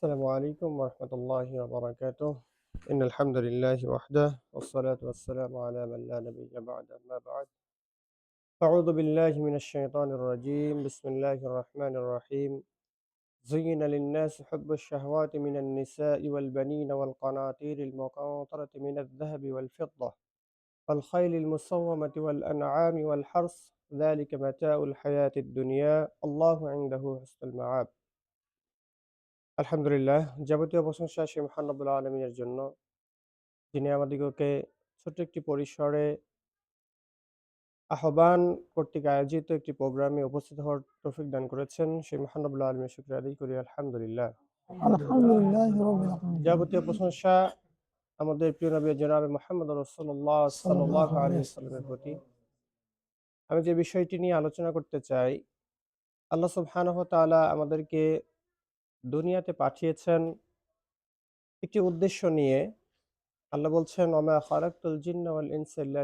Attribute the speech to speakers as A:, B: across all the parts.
A: السلام عليكم ورحمة الله وبركاته. إن الحمد لله وحده والصلاة والسلام على من لا نبي بعد أما بعد. أعوذ بالله من الشيطان الرجيم. بسم الله الرحمن الرحيم. زين للناس حب الشهوات من النساء والبنين والقناطير المقنطرة من الذهب والفضة والخيل المصومة والأنعام والحرث ذلك متاع الحياة الدنيا. الله عنده حسن المعاب আলহামদুলিল্লাহ যাবতীয় প্রশংসা সেই মহানবুল আলমিনের জন্য। যিনি আমাদিগকে ছোট্ট একটি পরিসরে আহ্বান কর্তৃক আয়োজিত একটি প্রোগ্রামে উপস্থিত হওয়ার তৌফিক দান করেছেন সেই মহানবুল আলমের শুক্র আদায় করি আলহামদুলিল্লাহ। যাবতীয় প্রশংসা আমাদের প্রিয় নবী জনাবে মোহাম্মদ রসল্লাহ সাল্লাহ প্রতি। আমি যে বিষয়টি নিয়ে আলোচনা করতে চাই আল্লাহ সুবহানাহু তাআলা আমাদেরকে দুনিয়াতে পাঠিয়েছেন একটি উদ্দেশ্য নিয়ে। আল্লাহ বলছেন, ওমা খালাকতুল জিন্না ওয়াল ইনসা ইল্লা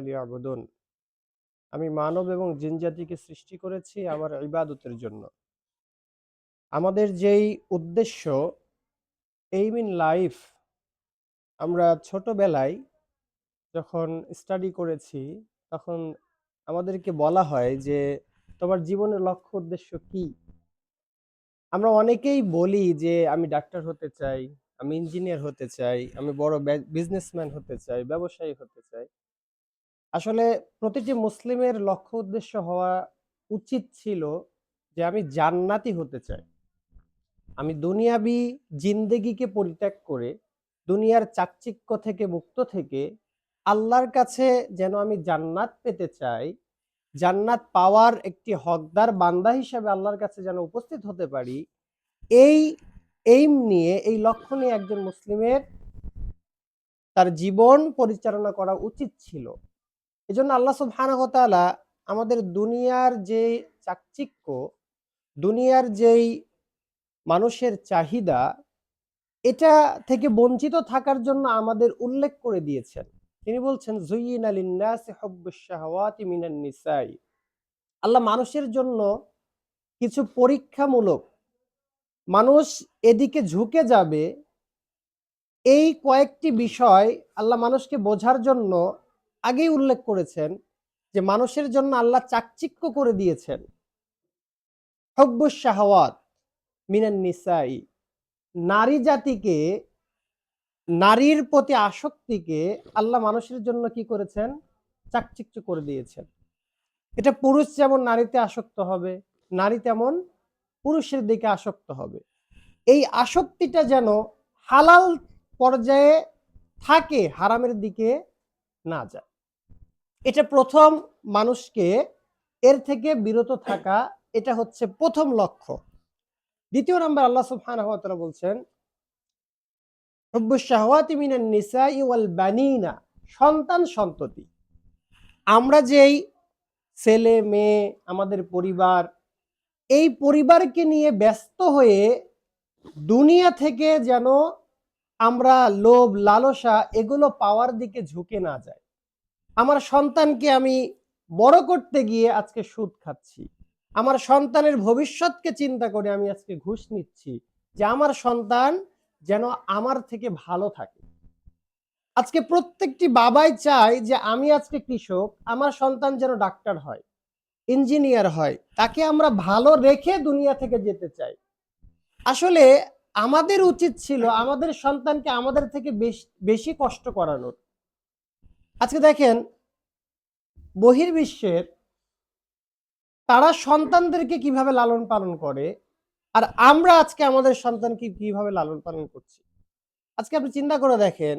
A: আমি মানব এবং জিন জাতিকে সৃষ্টি করেছি আমার ইবাদতের জন্য। আমাদের যেই উদ্দেশ্য এইম ইন লাইফ আমরা ছোটবেলায় যখন স্টাডি করেছি, তখন আমাদেরকে বলা হয় যে, তোমার জীবনের লক্ষ্য উদ্দেশ্য কি? আমরা অনেকেই বলি যে, আমি ডাক্তার হতে চাই, আমি ইঞ্জিনিয়ার হতে চাই, আমি বড় বিজনেসম্যান হতে চাই, ব্যবসায়ী হতে চাই। আসলে প্রতিটি মুসলিমের লক্ষ্য উদ্দেশ্য হওয়া উচিত ছিল যে, আমি জান্নাতি হতে চাই। আমি দুনিয়াবি জিন্দেগিকে পরিত্যাগ করে, দুনিয়ার চাকচিক্য থেকে মুক্ত থেকে আল্লাহর কাছে যেন আমি জান্নাত পেতে চাই জান্নাত পাওয়ার একটি হকদার বান্দা হিসাবে আল্লাহর কাছে যেন উপস্থিত হতে পারি, এই এইম নিয়ে, এই লক্ষ্য নিয়ে একজন মুসলিমের তার জীবন পরিচালনা করা উচিত ছিল। এজন্য আল্লাহ সুবহানাহু ওয়া আমাদের দুনিয়ার যে চাকচিক্য, দুনিয়ার যেই মানুষের চাহিদা, এটা থেকে বঞ্চিত থাকার জন্য আমাদের উল্লেখ করে দিয়েছেন। তিনি বলছেন জুইন আলিন্নাসি হব্বুশাহওয়াতি মিনান নিসাই। আল্লাহ মানুষের জন্য কিছু পরীক্ষামূলক মানুষ এদিকে ঝুঁকে যাবে, এই কয়েকটি বিষয় আল্লাহ মানুষকে বোঝার জন্য আগেই উল্লেখ করেছেন যে মানুষের জন্য আল্লাহ চাকচিক্য করে দিয়েছেন। হব্বুশ শাহাওয়াত মিনান নিসাই, নারী জাতিকে নারীর প্রতি আসক্তিকে আল্লাহ মানুষের জন্য কি করেছেন? চাকচিক্য করে দিয়েছেন। এটা পুরুষ যেমন নারীতে আসক্ত হবে, নারী তেমন পুরুষের দিকে আসক্ত হবে। এই আসক্তিটা যেন হালাল পর্যায়ে থাকে, হারামের দিকে না যায়। এটা প্রথম মানুষকে এর থেকে বিরত থাকা, এটা হচ্ছে প্রথম লক্ষ্য। দ্বিতীয় নম্বর আল্লাহ তাআলা বলছেন সন্তান সন্ততি। আমরা যেই ছেলে, মেয়ে, আমাদের পরিবার, এই পরিবারকে নিয়ে ব্যস্ত হয়ে দুনিয়া থেকে যেন আমরা লোভ, লালসা এগুলো পাওয়ার দিকে ঝুঁকে না যায় আমার সন্তানকে আমি বড় করতে গিয়ে আজকে সুদ খাচ্ছি। আমার সন্তানের ভবিষ্যৎকে চিন্তা করে আমি আজকে ঘুষ নিচ্ছি। যে আমার সন্তান যেন আমার থেকে ভালো থাকে। আজকে প্রত্যেকটি বাবাই চায় যে আমি আজকে কৃষক, আমার সন্তান যেন ডাক্তার হয়, ইঞ্জিনিয়ার হয়, তাকে আমরা ভালো রেখে দুনিয়া থেকে যেতে চাই। আসলে আমাদের উচিত ছিল আমাদের সন্তানকে আমাদের থেকে বেশি কষ্ট করানোর। আজকে দেখেন, বহির্বিশ্বের তারা সন্তানদেরকে কীভাবে লালন পালন করে আর আমরা আজকে আমাদের সন্তানকে কীভাবে লালন পালন করছি? আজকে আপনি চিন্তা করে দেখেন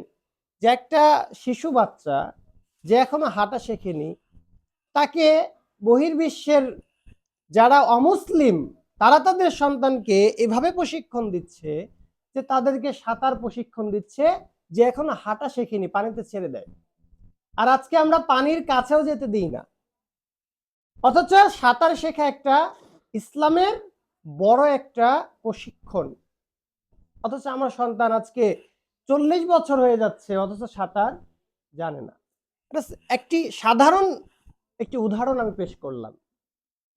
A: যে একটা শিশু বাচ্চা যে এখনও হাঁটা শেখেনি, তাকে বহির্বিশ্বের যারা অমুসলিম, তারা তাদের সন্তানকে এভাবে প্রশিক্ষণ দিচ্ছে যে তাদেরকে সাঁতার প্রশিক্ষণ দিচ্ছে যে এখনও হাঁটা শেখেনি, পানিতে ছেড়ে দেয়। আর আজকে আমরা পানির কাছেও যেতে দিই না। অথচ সাঁতার শেখা একটা ইসলামের বড় একটা প্রশিক্ষণ। অথচ আমার সন্তান আজকে চল্লিশ বছর হয়ে যাচ্ছে, অথচ সাঁতার জানে না। একটি সাধারণ একটি উদাহরণ আমি পেশ করলাম।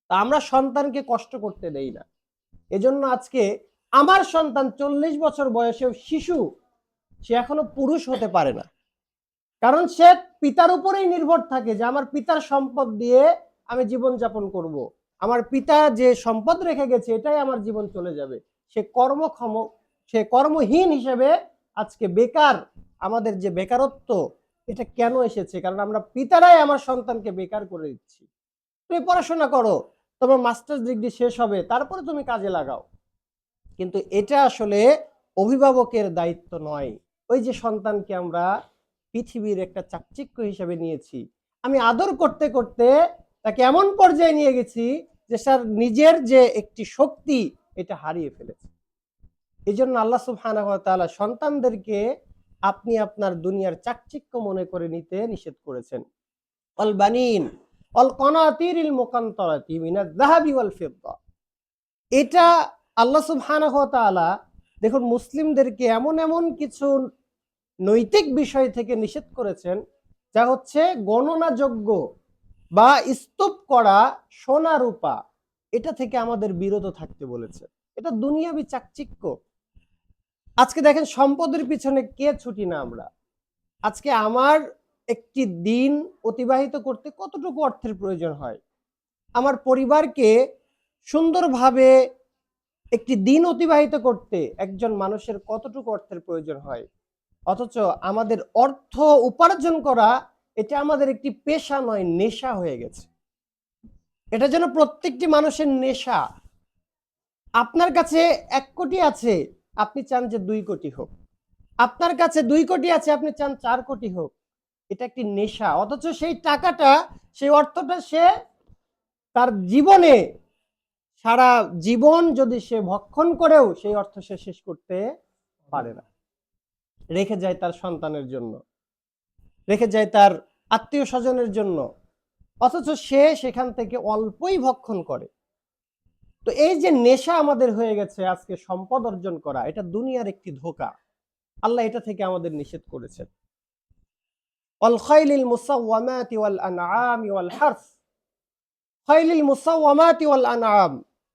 A: তা আমরা সন্তানকে কষ্ট করতে দেই না। এজন্য আজকে আমার সন্তান চল্লিশ বছর বয়সেও শিশু, সে এখনও পুরুষ হতে পারে না। কারণ সে পিতার উপরেই নির্ভর থাকে যে আমার পিতার সম্পদ দিয়ে আমি জীবন যাপন করব। আমার পিতা যে সম্পদ রেখে গেছে, এটাই আমার জীবন চলে যাবে। সে কর্মক্ষম, সে কর্মহীন হিসেবে আজকে বেকার, আমাদের যে বেকারত্ব, এটা কেন এসেছে? কারণ আমরা পিতারাই আমার সন্তানকে বেকার করে দিচ্ছি। তুমি পড়াশোনা করো, তোমার মাস্টার্স ডিগ্রি শেষ হবে, তারপরে তুমি কাজে লাগাও। কিন্তু এটা আসলে অভিভাবকের দায়িত্ব নয়। ওই যে সন্তানকে আমরা পৃথিবীর একটা চাকচিক্য হিসেবে নিয়েছি। আমি আদর করতে করতে তাকে এমন পর্যায়ে নিয়ে গেছি যে স্যার নিজের যে একটি শক্তি, এটা হারিয়ে ফেলেছে। এই জন্য আল্লাহ ওয়া সন্তানদেরকে আপনি আপনার দুনিয়ার চাকচিক্য মনে করে নিতে নিষেধ করেছেন। অল বানিন অল কনাতিরিল মুকান্তরাতি মিনাজ যাহাবি ওয়াল ফিদ্দা। এটা আল্লাহ সুবহানাহু ওয়া দেখুন মুসলিমদেরকে এমন এমন কিছু নৈতিক বিষয় থেকে নিষেধ করেছেন, যা হচ্ছে গণনাযোগ্য বা স্তূপ করা সোনা রূপা, এটা থেকে আমাদের বিরত থাকতে বলেছে। এটা দুনিয়াবি চাকচিক্য। আজকে দেখেন সম্পদের পিছনে কে ছুটি না আমরা। আজকে আমার একটি দিন অতিবাহিত করতে কতটুকু অর্থের প্রয়োজন হয়? আমার পরিবারকে সুন্দরভাবে একটি দিন অতিবাহিত করতে একজন মানুষের কতটুকু অর্থের প্রয়োজন হয়? অথচ আমাদের অর্থ উপার্জন করা এটা আমাদের একটি পেশা নয়, নেশা হয়ে গেছে। এটা যেন প্রত্যেকটি মানুষের নেশা। আপনার কাছে এক কোটি আছে, আপনি চান যে দুই কোটি হোক। আপনার কাছে দুই কোটি আছে, আপনি চান চার কোটি হোক। এটা একটি নেশা, অথচ সেই টাকাটা, সেই অর্থটা সে তার জীবনে, সারা জীবন যদি সে ভক্ষণ করেও, সেই অর্থ সে শেষ করতে পারে না। রেখে যায় তার সন্তানের জন্য। রেখে যায় তার আত্মীয় স্বজনের জন্য। অথচ সে সেখান থেকে অল্পই ভক্ষণ করে। তো এই যে নেশা আমাদের হয়ে গেছে, আজকে সম্পদ অর্জন করা, এটা দুনিয়ার একটি ধোকা। আল্লাহ এটা থেকে আমাদের নিষেধ করেছেন। ওয়াল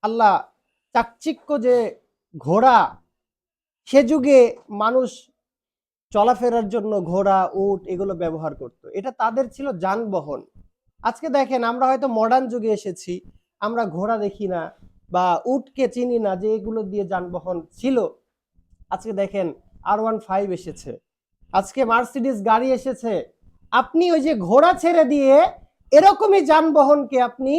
A: আল্লাহ চাকচিক্য যে ঘোড়া, সে যুগে মানুষ চলাফেরার জন্য ঘোড়া, উট এগুলো ব্যবহার করত। এটা তাদের ছিল যানবাহন। আজকে দেখেন, আমরা হয়তো মডার্ন যুগে এসেছি, আমরা ঘোড়া দেখি না বা উটকে চিনি না যে এগুলো দিয়ে যানবাহন ছিল। আজকে দেখেন আর ওয়ান ফাইভ এসেছে। আজকে মার্সিডিস গাড়ি এসেছে। আপনি ওই যে ঘোড়া ছেড়ে দিয়ে এরকমই যানবাহনকে আপনি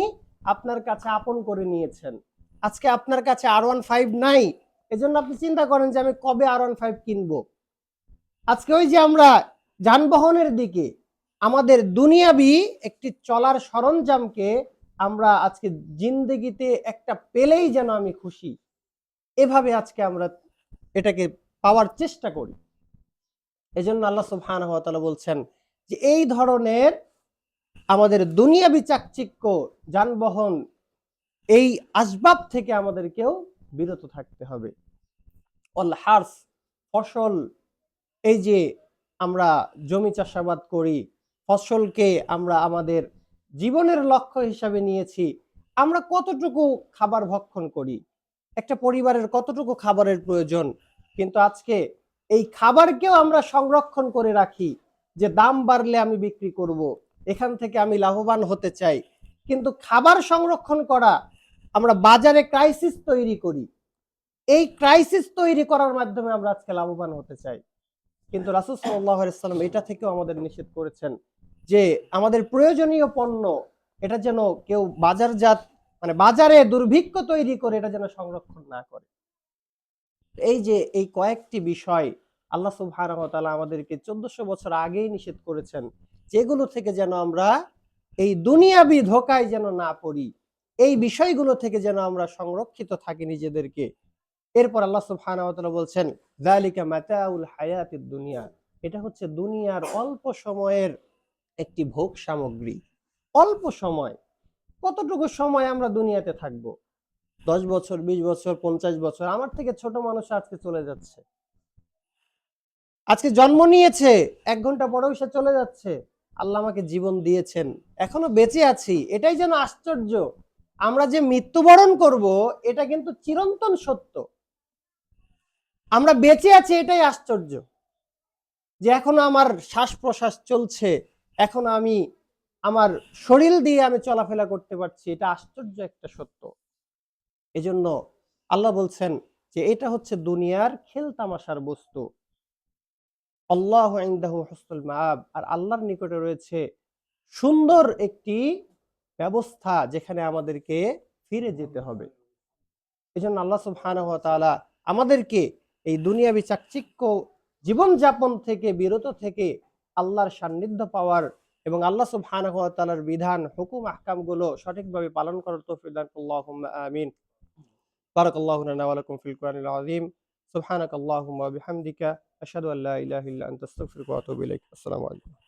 A: আপনার কাছে আপন করে নিয়েছেন। আজকে আপনার কাছে আর ওয়ান ফাইভ নাই। এজন্য আপনি চিন্তা করেন যে আমি কবে আর ওয়ান ফাইভ কিনবো। আজকে ওই যে আমরা যানবাহনের দিকে, আমাদের দুনিয়াবি একটি চলার সরঞ্জামকে আমরা আজকে জিন্দগিতে একটা পেলেই যেন আমি খুশি। এভাবে আজকে আমরা এটাকে পাওয়ার চেষ্টা করি। এজন্য আল্লাহ সুবহানাহু ওয়া তাআলা বলছেন যে, এই ধরনের আমাদের দুনিয়াবি চাকচিক্য, যানবাহন, এই আসবাব থেকে আমাদেরকেও বিরত থাকতে হবে। অল হার্স, ফসল এই যে আমরা জমি চাষাবাদ করি, ফসলকে আমরা আমাদের জীবনের লক্ষ্য হিসাবে নিয়েছি, আমরা কতটুকু খাবার ভক্ষণ করি? একটা পরিবারের কতটুকু খাবারের প্রয়োজন? কিন্তু আজকে এই খাবারকেও আমরা সংরক্ষণ করে রাখি যে দাম বাড়লে আমি বিক্রি করব, এখান থেকে আমি লাভবান হতে চাই। কিন্তু খাবার সংরক্ষণ করা, আমরা বাজারে ক্রাইসিস তৈরি করি। এই ক্রাইসিস তৈরি করার মাধ্যমে আমরা আজকে লাভবান হতে চাই। কিন্তু রাসুল সাল্লাহ সাল্লাম এটা থেকেও আমাদের নিষেধ করেছেন যে আমাদের প্রয়োজনীয় পণ্য এটা যেন কেউ বাজারজাত মানে বাজারে দুর্ভিক্ষ তৈরি করে এটা যেন সংরক্ষণ না করে। এই যে এই কয়েকটি বিষয় আল্লাহ তাআলা আমাদেরকে চোদ্দশো বছর আগেই নিষেধ করেছেন, যেগুলো থেকে যেন আমরা এই দুনিয়াবি ধোকায় যেন না পড়ি, এই বিষয়গুলো থেকে যেন আমরা সংরক্ষিত থাকি নিজেদেরকে। এরপর আল্লাহ তাআলা বলছেন, যালিকা মাতাউল হায়াতিদ দুনিয়া। এটা হচ্ছে দুনিয়ার অল্প সময়ের একটি ভোগ সামগ্রী। অল্প সময়। কতটুকু সময় আমরা দুনিয়াতে থাকব? দশ বছর, বিশ বছর, পঞ্চাশ বছর, আমার থেকে ছোট মানুষ আজকে চলে যাচ্ছে। আজকে জন্ম নিয়েছে, এক ঘণ্টা পরেও সে চলে যাচ্ছে। আল্লাহ আমাকে জীবন দিয়েছেন। এখনও বেঁচে আছি। এটাই যেন আশ্চর্য। আমরা যে মৃত্যুবরণ করব, এটা কিন্তু চিরন্তন সত্য। আমরা বেঁচে আছি, এটাই আশ্চর্য। যে এখনও আমার শ্বাস প্রশ্বাস চলছে, এখন আমি আমার শরীর দিয়ে আমি চলাফেরা করতে পারছি, এটা আশ্চর্য একটা সত্য। এজন্য আল্লাহ বলছেন যে এটা হচ্ছে দুনিয়ার খেল তামাশার বস্তু। আল্লাহ মাআব। আর আল্লাহর নিকটে রয়েছে সুন্দর একটি ব্যবস্থা যেখানে আমাদেরকে ফিরে যেতে হবে। এজন্য আল্লাহ সুবহানাহু ওয়া তাআলা আমাদেরকে এই দুনিয়াবি চাকচিক্য জীবনযাপন থেকে, বিরত থেকে আল্লাহর সান্নিধ্য পাওয়ার এবং আল্লাহ তাআলার বিধান, হুকুম, আহকামগুলো সঠিকভাবে পালন করার তৌফিক দান আমিন। بارك الله لنا ولكم ফিল القرآن العظيم سبحانك اللهم وبحمدك أشهد أن لا إله إلا আস্তাগফিরুকা ওয়া وأتوب إليك আসসালামু আলাইকুম।